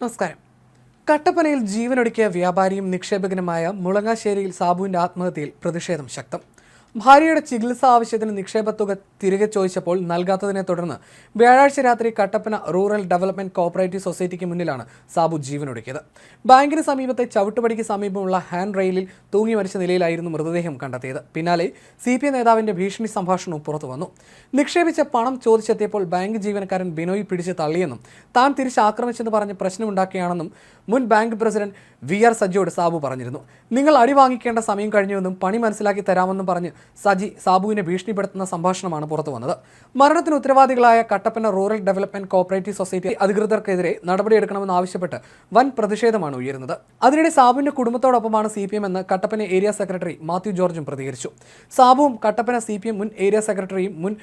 നമസ്കാരം. കട്ടപ്പനയിൽ ജീവനൊടുക്കിയ വ്യാപാരിയും നിക്ഷേപകനുമായ മുളങ്ങാശ്ശേരിയിൽ സാബുവിന്റെ ആത്മഹത്യയിൽ പ്രതിഷേധം ശക്തം. ഭാര്യയുടെ ചികിത്സാ ആവശ്യത്തിന് നിക്ഷേപത്തുക തിരികെ ചോദിച്ചപ്പോൾ നൽകാത്തതിനെ തുടർന്ന് വ്യാഴാഴ്ച രാത്രി കട്ടപ്പന റൂറൽ ഡെവലപ്മെന്റ് കോപ്പറേറ്റീവ് സൊസൈറ്റിക്ക് മുന്നിലാണ് സാബു ജീവനൊടുക്കിയത്. ബാങ്കിന് സമീപത്തെ ചവിട്ടുപടിക്ക് സമീപമുള്ള ഹാൻഡ് റെയിലിൽ തൂങ്ങി മരിച്ച നിലയിലായിരുന്നു മൃതദേഹം കണ്ടെത്തിയത്. പിന്നാലെ സി പി ഐ നേതാവിന്റെ ഭീഷണി സംഭാഷണവും പുറത്തു വന്നു. നിക്ഷേപിച്ച പണം ചോദിച്ചെത്തിയപ്പോൾ ബാങ്ക് ജീവനക്കാരൻ ബിനോയ് പിടിച്ച് തള്ളിയെന്നും താൻ തിരിച്ചാക്രമിച്ചെന്ന് പറഞ്ഞ് പ്രശ്നമുണ്ടാക്കിയാണെന്നും മുൻ ബാങ്ക് പ്രസിഡന്റ് വി ആർ സജിയോട് സാബു പറഞ്ഞിരുന്നു. നിങ്ങൾ അടി വാങ്ങിക്കേണ്ട സമയം കഴിഞ്ഞുവെന്നും പണി മനസ്സിലാക്കി തരാമെന്നും പറഞ്ഞ് സജി സാബുവിനെ ഭീഷണിപ്പെടുത്തുന്ന സംഭാഷണമാണ് പുറത്തു വന്നത്. മരണത്തിന് ഉത്തരവാദികളായ Kattappana rural development cooperative society അധികൃതർക്കെതിരെ നടപടിയെടുക്കണമെന്ന് ആവശ്യപ്പെട്ട് വൻ പ്രതിഷേധമാണ് ഉയരുന്നത്. അതിനിടെ സാബുവിന്റെ കുടുംബത്തോടൊപ്പമാണ് സി എന്ന് കട്ടപ്പന ഏരിയ സെക്രട്ടറി മാത്യു ജോർജും പ്രതികരിച്ചു. സാബുവും കട്ടപ്പന സി മുൻ ഏരിയ സെക്രട്ടറിയും മുൻ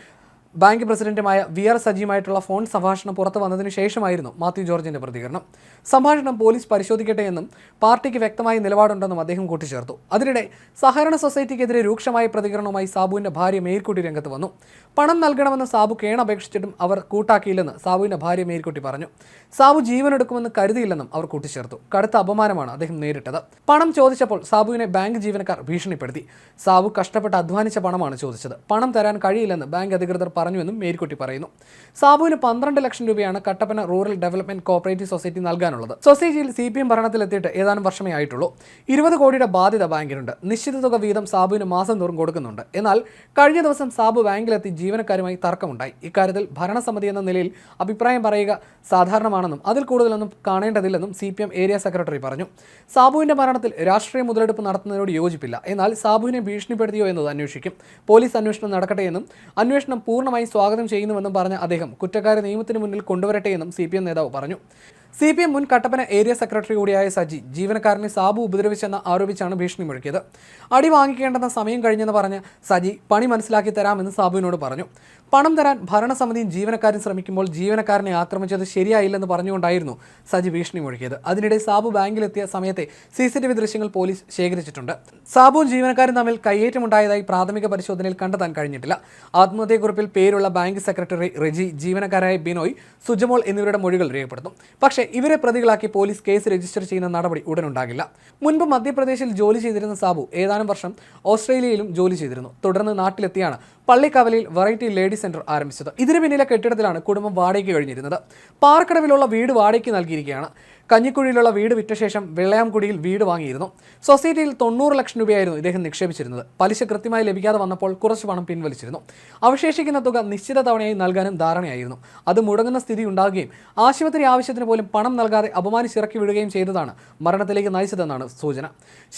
ബാങ്ക് പ്രസിഡന്റുമായ വി ആർ സജിയുമായിട്ടുള്ള ഫോൺ സംഭാഷണം പുറത്തു വന്നതിന് ശേഷമായിരുന്നു മാത്യു ജോർജിന്റെ പ്രതികരണം. സംഭാഷണം പോലീസ് പരിശോധിക്കട്ടെ എന്നും പാർട്ടിക്ക് വ്യക്തമായ നിലപാടുണ്ടെന്നും അദ്ദേഹം കൂട്ടിച്ചേർത്തു. അതിനിടെ സഹകരണ സൊസൈറ്റിക്കെതിരെ രൂക്ഷമായ പ്രതികരണവുമായി സാബുവിന്റെ ഭാര്യ മേൽക്കുട്ടി രംഗത്ത് വന്നു. പണം നൽകണമെന്ന് സാബു കേണപേക്ഷിച്ചിട്ടും അവർ കൂട്ടാക്കിയില്ലെന്ന് സാബുവിന്റെ ഭാര്യ മേൽക്കുട്ടി പറഞ്ഞു. സാബു ജീവനെടുക്കുമെന്ന് കരുതിയില്ലെന്നും അവർ കൂട്ടിച്ചേർത്തു. കടുത്ത അപമാനമാണ് അദ്ദേഹം നേരിട്ടത്. പണം ചോദിച്ചപ്പോൾ സാബുവിനെ ബാങ്ക് ജീവനക്കാർ ഭീഷണിപ്പെടുത്തി. സാബു കഷ്ടപ്പെട്ട് അധ്വാനിച്ച പണമാണ് ചോദിച്ചത്. പണം തരാൻ കഴിയില്ലെന്ന് ബാങ്ക് അധികൃതർ പറഞ്ഞുവെന്നും മേരിക്കുട്ടി പറയുന്നു. സാബുവിന് പന്ത്രണ്ട് ലക്ഷം രൂപയാണ് Kattappana rural development cooperative society നൽകാനുള്ളത്. സൊസൈറ്റിയിൽ സി പി എം ഭരണത്തിലെത്തിയിട്ട് ഏതാനും വർഷമേ ആയിട്ടുള്ളൂ. ഇരുപത് കോടിയുടെ ബാധ്യത ബാങ്കിനുണ്ട്. നിശ്ചിത തുക വീതം സാബുവിന് മാസം തോറും കൊടുക്കുന്നുണ്ട്. എന്നാൽ കഴിഞ്ഞ ദിവസം സാബു ബാങ്കിലെത്തി ജീവനക്കാരുമായി തർക്കമുണ്ടായി. ഇക്കാര്യത്തിൽ ഭരണസമിതി എന്ന നിലയിൽ അഭിപ്രായം പറയുക സാധാരണമാണെന്നും അതിൽ കൂടുതലൊന്നും കാണേണ്ടതില്ലെന്നും C P M area secretary പറഞ്ഞു. സാബുവിന്റെ മരണത്തിൽ രാഷ്ട്രീയ മുതലെടുപ്പ് നടത്തുന്നതിനോട് യോജിപ്പില്ല. എന്നാൽ സാബുവിനെ ഭീഷണിപ്പെടുത്തിയോ എന്നത് അന്വേഷിക്കും. പോലീസ് അന്വേഷണം നടക്കട്ടെ എന്നും അന്വേഷണം പൂർണമായി സ്വാഗതം ചെയ്യുന്നുവെന്നും പറഞ്ഞ അദ്ദേഹം കുറ്റക്കാരെ നിയമത്തിന് മുന്നിൽ കൊണ്ടുവരട്ടെ എന്നും സി നേതാവ് പറഞ്ഞു. സി പി എം മുൻ കട്ടപ്പന ഏരിയ സെക്രട്ടറി കൂടിയായ സജി ജീവനക്കാരനെ സാബു ഉപദ്രവിച്ചെന്ന് ആരോപിച്ചാണ് ഭീഷണി മുഴക്കിയത്. അടി വാങ്ങിക്കേണ്ടെന്ന സമയം കഴിഞ്ഞെന്ന് പറഞ്ഞ് സജി പണി മനസ്സിലാക്കി തരാമെന്ന് സാബുവിനോട് പറഞ്ഞു. പണം തരാൻ ഭരണസമിതിയും ജീവനക്കാരും ശ്രമിക്കുമ്പോൾ ജീവനക്കാരനെ ആക്രമിച്ചത് ശരിയായില്ലെന്ന് പറഞ്ഞുകൊണ്ടായിരുന്നു സജി ഭീഷണി മുഴക്കിയത്. അതിനിടെ സാബു ബാങ്കിലെത്തിയ സമയത്തെ സി സി ടി വി ദൃശ്യങ്ങൾ പോലീസ് ശേഖരിച്ചിട്ടുണ്ട്. സാബുവും ജീവനക്കാരും തമ്മിൽ കയ്യേറ്റമുണ്ടായതായി പ്രാഥമിക പരിശോധനയിൽ കണ്ടെത്താൻ കഴിഞ്ഞിട്ടില്ല. ആത്മഹത്യക്കുറിപ്പിൽ പേരുള്ള ബാങ്ക് സെക്രട്ടറി റെജി ജീവനക്കാരായ ബിനോയ് സുജമോൾ എന്നിവരുടെ മൊഴികൾ രേഖപ്പെടുത്തും. പക്ഷേ ഇവരെ പ്രതികളാക്കി പോലീസ് കേസ് രജിസ്റ്റർ ചെയ്യുന്ന നടപടി ഉടനുണ്ടാകില്ല. മുൻപ് മധ്യപ്രദേശിൽ ജോലി ചെയ്തിരുന്ന സാബു ഏതാനും വർഷം ഓസ്ട്രേലിയയിലും ജോലി ചെയ്തിരുന്നു. തുടർന്ന് നാട്ടിലെത്തിയാണ് പള്ളിക്കവലയിൽ വെറൈറ്റി ലേഡി സെന്റർ ആരംഭിച്ചത്. ഇതിനു പിന്നിലെ കെട്ടിടത്തിലാണ് കുടുംബം വാടകയ്ക്ക് കഴിഞ്ഞിരുന്നത്. പാർക്കടവിലുള്ള വീട് വാടകയ്ക്ക് നൽകിയിരിക്കുകയാണ്. കഞ്ഞിക്കുഴിയിലുള്ള വീട് വിറ്റ ശേഷം വെള്ളയാംകുടിയിൽ വീട് വാങ്ങിയിരുന്നു. സൊസൈറ്റിയിൽ തൊണ്ണൂറ് ലക്ഷം രൂപയായിരുന്നു ഇദ്ദേഹം നിക്ഷേപിച്ചിരുന്നത്. പലിശ കൃത്യമായി ലഭിക്കാതെ വന്നപ്പോൾ കുറച്ച് പണം പിൻവലിച്ചിരുന്നു. അവശേഷിക്കുന്ന തുക നിശ്ചിത തവണയായി നൽകാനും ധാരണയായിരുന്നു. അത് മുടങ്ങുന്ന സ്ഥിതി ഉണ്ടാകുകയും ആശുപത്രി ആവശ്യത്തിന് പോലും പണം നൽകാതെ അപമാനിച്ചിറക്കി വിടുകയും ചെയ്തതാണ് മരണത്തിലേക്ക് നയിച്ചതെന്നാണ് സൂചന.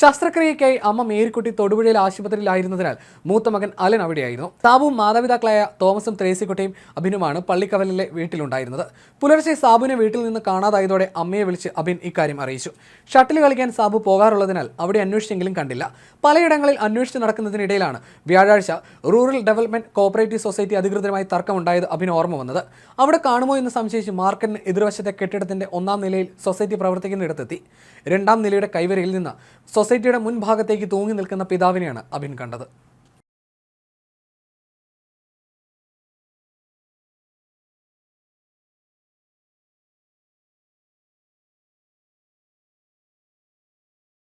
ശസ്ത്രക്രിയയ്ക്കായി അമ്മ മേരിക്കുട്ടി തൊടുപുഴയിൽ ആശുപത്രിയിലായിരുന്നതിനാൽ മൂത്ത മകൻ അലൻ അവിടെയായിരുന്നു. സാബുവും മാതാപിതാക്കളായ തോമസും ത്രേസിക്കുട്ടിയും അഭിനുമാണ് പള്ളിക്കവലിലെ വീട്ടിലുണ്ടായിരുന്നത്. പുലർച്ചെ സാബുവിനെ വീട്ടിൽ നിന്ന് കാണാതായതോടെ അമ്മയെ വിളിച്ച് അബിൻ ഇക്കാര്യം അറിയിച്ചു. ഷട്ടിൽ കളിക്കാൻ സാബു പോകാറുള്ളതിനാൽ അവിടെ അന്വേഷിച്ചെങ്കിലും കണ്ടില്ല. പലയിടങ്ങളിൽ അന്വേഷിച്ച് നടക്കുന്നതിനിടയിലാണ് വ്യാഴാഴ്ച റൂറൽ ഡെവലപ്മെന്റ് കോപ്പറേറ്റീവ് സൊസൈറ്റി അധികൃതരുമായി തർക്കമുണ്ടായത് അബിന് ഓർമ്മ വന്നത്. അവിടെ കാണുമോ എന്ന് സംശയിച്ച് മാർക്കറ്റിന് എതിർവശത്തെ കെട്ടിടത്തിന്റെ ഒന്നാം നിലയിൽ സൊസൈറ്റി പ്രവർത്തിക്കുന്നിടത്തെത്തി. രണ്ടാം നിലയുടെ കൈവരയിൽ നിന്ന് സൊസൈറ്റിയുടെ മുൻഭാഗത്തേക്ക് തൂങ്ങി നിൽക്കുന്ന പിതാവിനെയാണ് അബിൻ കണ്ടത്.